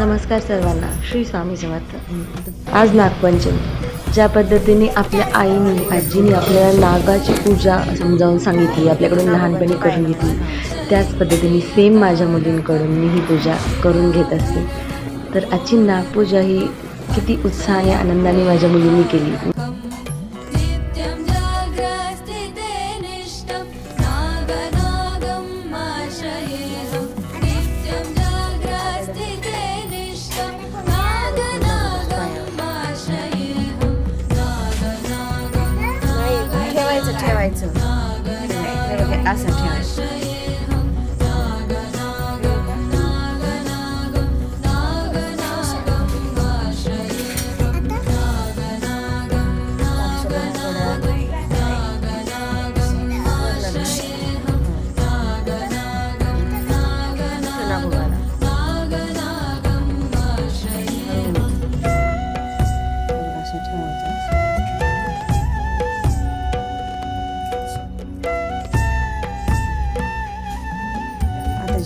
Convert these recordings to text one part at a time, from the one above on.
नमस्कार सर्वांना. श्री स्वामी समर्थ. आज नागपंचमी. ज्या पद्धतीने आपल्या आईने आजीने आपल्याला नागाची पूजा समजावून सांगितली आपल्याकडून लहानपणी करून घेतली त्याच पद्धतीने सेम माझ्या मुलींकडून मी ही पूजा करून घेत असते. तर आजची नागपूजा ही किती उत्साहाने आनंदाने माझ्या मुलींनी केली. iTunes.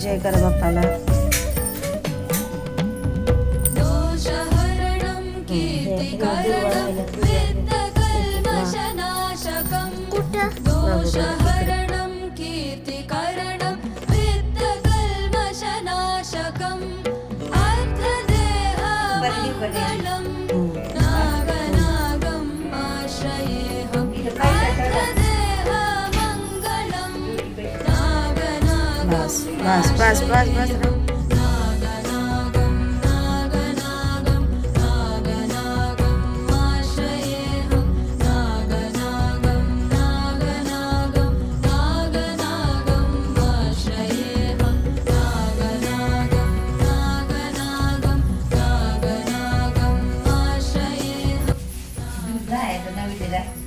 കൊഞ്ച് കറിവേപ്പില Thank you. Bus bus bus bus bus नागनागं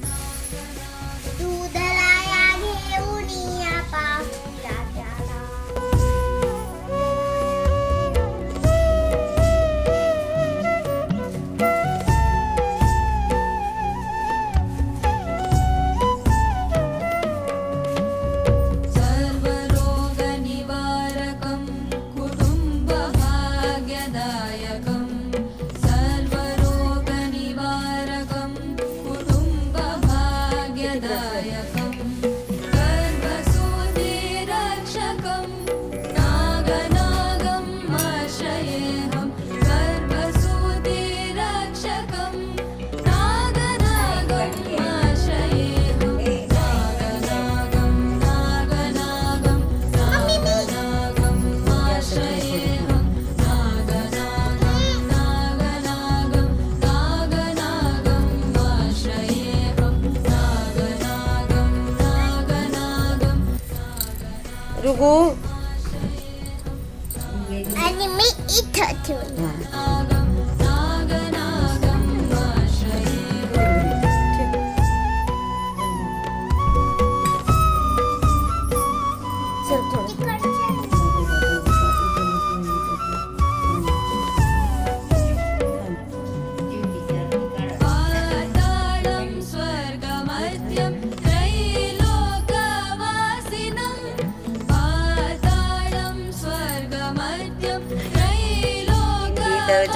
Yeah. 그리고 아니, me eat it. 응.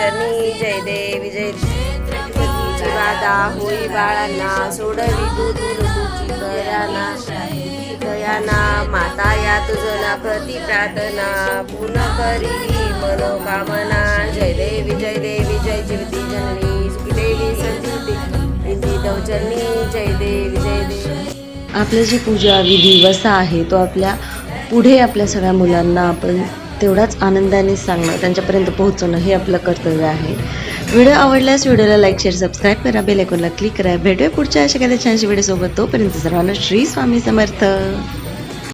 चरणी जय विजय जय होई बाळांना सोडवी तू तुझी दयाना दयाना माता या तुझना प्रति प्रार्थना. पूर्ण करी मनोकामना. जय देवी जय देवी जय जीवती जननी सुखी देवी संजीवती विधी जय देवी जय देवी. आपलं जी पूजा विधी वसा आहे तो आपल्या पुढे आपल्या सगळ्या मुलांना आपण तेवढाच आनंदाने सांगणं त्यांच्यापर्यंत पोहोचवणं हे आपलं कर्तव्य आहे. व्हिडिओ आवडल्यास व्हिडिओला लाईक शेअर सबस्क्राईब करा बेल आयकॉनला क्लिक करा. भेटूया पुढच्या अशा काही छानशी व्हिडिओसोबत. तोपर्यंत सर्वांना श्री स्वामी समर्थ.